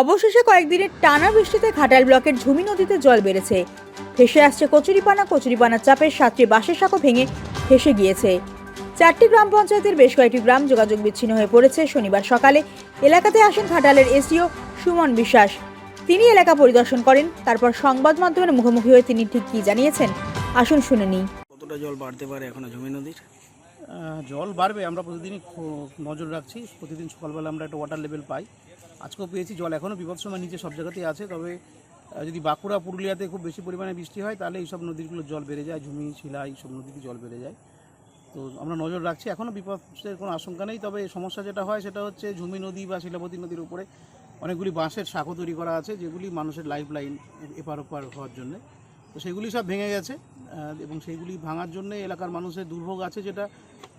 অবশেষে কয়েকদিনের টানা বৃষ্টিতে ঘাটাল ব্লকের ঝুমি নদীতে জল বেড়েছে। ভেসে আসছে কচুরিপানা কচুরিপানার চাপে সাতটি বাঁশের সাঁকো ভেঙে ভেসে গিয়েছে। চারটি গ্রাম পঞ্চায়েতের বেশ কয়েকটি গ্রাম যোগাযোগ বিচ্ছিন্ন হয়ে পড়েছে। শনিবার সকালে এলাকাতে আসেন ঘাটালের এসিও সুমন বিশ্বাস। তিনি এলাকা পরিদর্শন করেন তারপর সংবাদ মাধ্যমের মুখোমুখি হয়ে তিনি ঠিক কী জানিয়েছেন আসুন শুনে নিই। কতটা জল বাড়তে পারে এখনও ঝুমি নদীর? জল বাড়বে আমরা প্রতিদিনই নজর রাখছি। প্রতিদিন সকালবেলা আমরা একটা ওয়াটার লেভেল পাই। আজকেও পেয়েছি জল। এখনও বিপদ সময় নিচে সব জায়গাতেই আছে, তবে যদি বাঁকুড়া, পুরুলিয়াতে খুব বেশি পরিমাণে বৃষ্টি হয়, তাহলে এইসব নদীগুলো জল বেড়ে যায়, ঝুমি শিলা এইসব নদীতে জল বেড়ে যায়। তো আমরা নজর রাখছি এখনও বিপদের কোনো আশঙ্কা নেই, তবে সমস্যা যেটা হয় সেটা হচ্ছে ঝুমি নদী বা শিলাবতী নদীর উপরে অনেকগুলি বাঁশের শাখো তৈরি করা আছে, যেগুলি মানুষের লাইফ লাইন এপার ওপার হওয়ার জন্য। তো সেগুলি সব ভেঙে গেছে এবং সেইগুলি ভাঙার জন্য এলাকার মানুষের দুর্ভোগ আছে যেটা,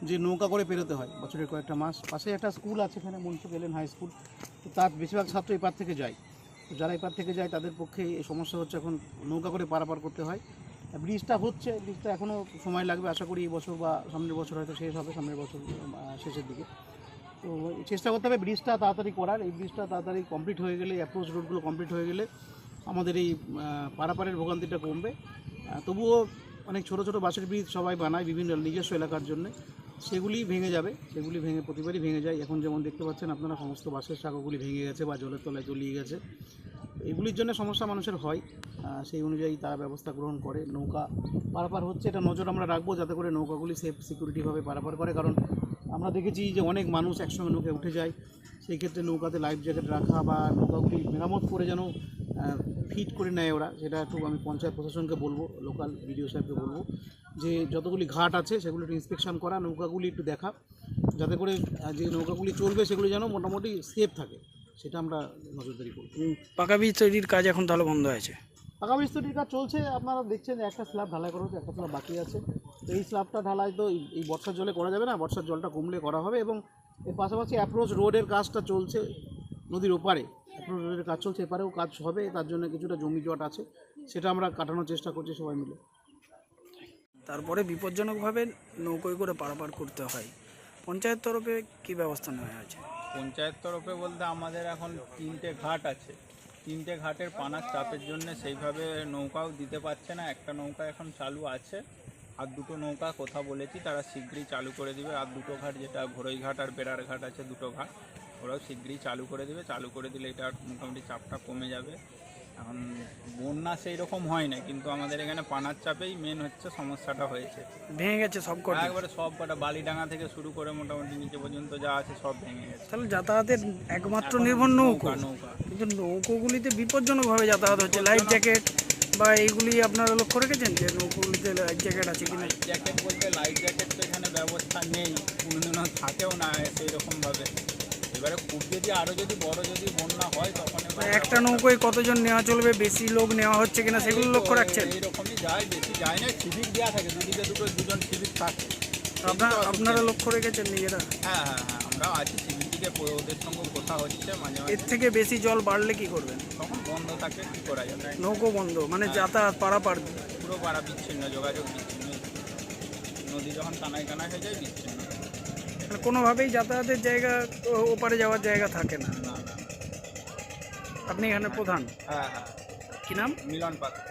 যে নৌকা করে পেরোতে হয় বছরের কয়েকটা মাস। পাশে একটা স্কুল আছে এখানে মনসুখ এলেন হাই স্কুল। তো তার বেশিরভাগ ছাত্র এপার থেকে যায়। তো যারা এপার থেকে যায় তাদের পক্ষে এই সমস্যা হচ্ছে এখন নৌকা করে পারাপার করতে হয়। ব্রিজটা হচ্ছে ব্রিজটা এখনও সময় লাগবে। আশা করি এই বছর বা সামনের বছর হয়তো শেষ হবে, সামনের বছর শেষের দিকে। তো চেষ্টা করতে হবে ব্রিজটা তাড়াতাড়ি করার। এই ব্রিজটা তাড়াতাড়ি কমপ্লিট হয়ে গেলে অ্যাপ্রোচ রোডগুলো কমপ্লিট হয়ে গেলে আমাদের এই পারাপারের ভোগান্তিটা কমবে। তবুও অনেক ছোট ছোট বাসের ব্রিজ সবাই বানায় বিভিন্ন নিজস্ব এলাকার জন্য। সেগুলি ভেঙে যাবে, সেগুলি ভেঙে, প্রতিবারই ভেঙে যায়। এখন যেমন দেখতে পাচ্ছেন আপনারা, সমস্ত বাসের শাখাগুলি ভেঙে গেছে বা জলের তলায় তলিয়ে গেছে। এগুলির জন্য সমস্যা মানুষের হয়। সেই অনুযায়ী তারা ব্যবস্থা গ্রহণ করে। নৌকা পারাপার হচ্ছে, এটা নজর আমরা রাখব যাতে করে নৌকাগুলি সেফ সিকিউরিটিভাবে পারাপার করে। কারণ আমরা দেখেছি যে অনেক মানুষ একসঙ্গে নৌকায় উঠে যায়। সেই ক্ষেত্রে নৌকাতে লাইফ জ্যাকেট রাখা বা নৌকাগুলি মেরামত করে যেন ফিট করে নেয় ওরা। সেটা একটু আমি পঞ্চায়েত প্রশাসনকে বলব লোকাল বিডিও সাহেবকে বলব যে যতগুলি ঘাট আছে সেগুলো একটু ইন্সপেকশন করা নৌকাগুলি একটু দেখা যাতে করে যে নৌকাগুলি চলবে সেগুলি যেন মোটামুটি সেফ থাকে। সেটা আমরা নজরদারি করব। পাকা বীজ তৈরির কাজ এখন তাহলে বন্ধ আছে? পাকা বীজ তৈরির কাজ চলছে। আপনারা দেখছেন একটা স্ল্যাব ঢালাই করা হচ্ছে একটা স্ল্যাব বাকি আছে। তো এই স্ল্যাবটা ঢালাই তো এই- এই বর্ষার জলে করা যাবে না বর্ষার জলটা কমলে করা হবে এবং এর পাশাপাশি অ্যাপ্রোচ রোডের কাজটা চলছে নদীর ওপারে। অ্যাপ্রোচ কাজ চলছে এপারেও কাজ হবে তার জন্য কিছুটা জমি জট আছে সেটা আমরা কাটানোর চেষ্টা করছি সবাই মিলে। তারপরে বিপজ্জনকভাবে নৌকোয় করে পারাপার করতে হয়। পঞ্চায়েত তরফে কি ব্যবস্থা নেওয়া হয়েছে? পঞ্চায়েত তরফে বলতে আমাদের এখন তিনটে ঘাট আছে। তিনটে ঘাটের পানার চাপের জন্য সেইভাবে নৌকাও দিতে পারছে না। একটা নৌকা এখন চালু আছে আর দুটো নৌকা কথা বলেছি তারা শীঘ্রই চালু করে দিবে। আর দুটো ঘাট যেটা ঘোড়ই ঘাট আর বেড়ার ঘাট আছে দুটো ঘাট। ওরাও শীঘ্রই চালু করে দেবে। চালু করে দিলে এটা মোটামুটি চাপটা কমে যাবে। এখন বন্যা সেই রকম হয় না কিন্তু আমাদের এখানে পানার চাপেই মেন হচ্ছে সমস্যাটা হয়েছে। ভেঙে গেছে সব কটা। একবারে সব কটা বালিডাঙ্গা থেকে শুরু করে মোটামুটি নিচে পর্যন্ত যা আছে সব ভেঙে গেছে। তাহলে যাতায়াতের একমাত্র নির্ভর নৌকা নৌকা। কিন্তু নৌকোগুলিতে বিপজ্জনকভাবে যাতায়াত হচ্ছে। লাইফ জ্যাকেট বা এইগুলি আপনারা লক্ষ্য রেখেছেন যে নৌকোগুলিতে লাইফ জ্যাকেট আছে কিনা? লাইফ জ্যাকেট বলতে লাইফ জ্যাকেট তো এখানে ব্যবস্থা নেই কোনোদিনও থাকেও না সেই রকমভাবে এবারে খুব যদি আরও যদি বড় যদি বন্যা হয় তখন মানে একটা নৌকোয় কতজন নেওয়া চলবে বেশি লোক নেওয়া হচ্ছে কিনা সেগুলো লক্ষ্য রাখছেন? এইরকমই যায় বেশি যায় না সিভিক দেওয়া থাকে দুদিকে দুটো দুজন সিভিক থাকে। আপনারা আপনারা লক্ষ্য রেখেছেন নিজেরা? হ্যাঁ হ্যাঁ হ্যাঁ আমরাও আছি সিভিক ওদের সঙ্গে কথা হচ্ছে মাঝে এর থেকে বেশি জল বাড়লে কি করবেন? তখন বন্ধ থাকে কী করা যাবে? নৌকো বন্ধ মানে যাতায়াত পারাপার। পুরো পাড়া বিচ্ছিন্ন যোগাযোগ বিচ্ছিন্ন। নদী যখন কানায় কানায় হয়ে যায় বিচ্ছিন্ন। কোনোভাবেই যাতায়াতের জায়গা ওপারে যাওয়ার জায়গা থাকে না। না না। আপনি এখানে প্রধান? হ্যাঁ হ্যাঁ। কী নাম? মিলন পাত্র।